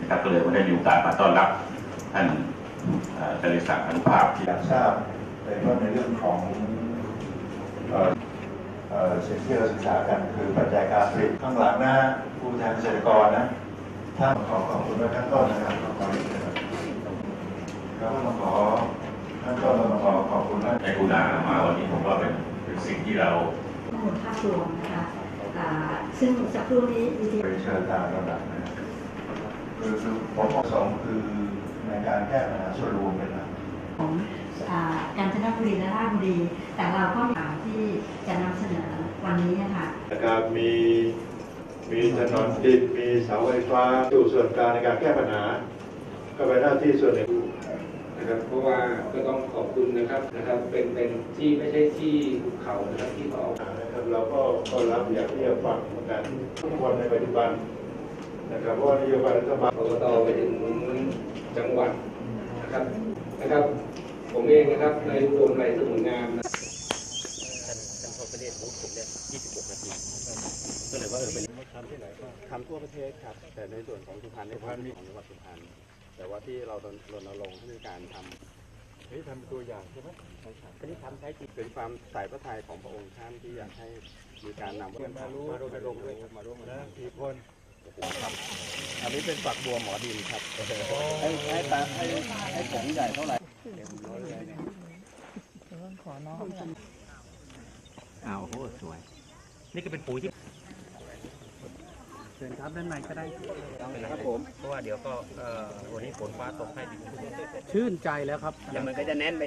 นะครับก็เลยวันนี้มีโอกาสมาต้อนรับท่านเอ่อทะเลศักดิ์อนุภาพที่อยากทราบโดยเฉพาะในเรื่องของเอ่อเอ่อสิ่งที่เราศึกษากันคือปัจจัยการผลิตข้างหลังนะฮะผู้แทนเกษตรกรนะท่านขอขอบคุณไว้ข้างต้นนะครับขอบคุณนะครับแล้วก็มาขอข้างต้นเรามาขอขอบคุณนะในกุณามาวันนี้ผมว่าเป็นเป็นสิ่งที่เราข้อมูลภาพรวมนะคะอ่าซึ่งสักครู่นี้วิทยาไปเชิญตามระดับนะครับ คือคือผมประสงค์คือในการแก้ปัญหาส่วนรวมเป็นหลักของอ่ากาญจนบุรีและราชบุรี แต่เราก็มีข่าวที่จะนำเสนอวันนี้นะคะนะครับมีมีถนนดินมีเสาไฟฟ้าอยู่ส่วนกลางในการแก้ปัญหา ก็เป็นหน้าที่ส่วนหนึ่งนะครับเพราะว่าก็ต้องขอบคุณนะครับนะครับเป็นเป็นที่ไม่ใช่ที่ภูเขานะครับที่เขาเอานะครับเราก็ก็รับอยากที่จะฟังเหมือนกันทุกคนในปัจจุบัน นะครับเพราะว่านโยบายรัฐบาลอบตไปถึงจังหวัดนะครับนะครับ ผมเองนะครับในรวมในสมุนงามนะทำที่ไหนบ้างทำทั่วประเทศครับ แต่ในส่วนของสุพรรณในพันมีของจังหวัดสุพรรณแต่ว่าที่เรารณรงค์ให้มีการทำนี่ทำเป็นตัวอย่างใช่ไหมใช่ครับอันนี้ทำใช้จริงเป็นความใส่พระทัยของพระองค์ท่านที่อยากให้มีการนำมามาร่วมมาร่วมด้วยครับมาร่วมนะกี่คนครับ อันนี้เป็นฝักบัวหมอดินครับให้ให้ตาให้ให้ผงใหญ่เท่าไหร่เดี๋ยวผมร้อยเลยเนี่ยอ้าวโหสวย นี่ก็เป็นปุ๋ยที่เชิญครับด้านในก็ได้ครับผมเพราะว่าเดี๋ยวก็เอ่อวันนี้ฝนฟ้าตกให้ดินชื่นใจแล้วครับอย่างมันก็จะแน่นไป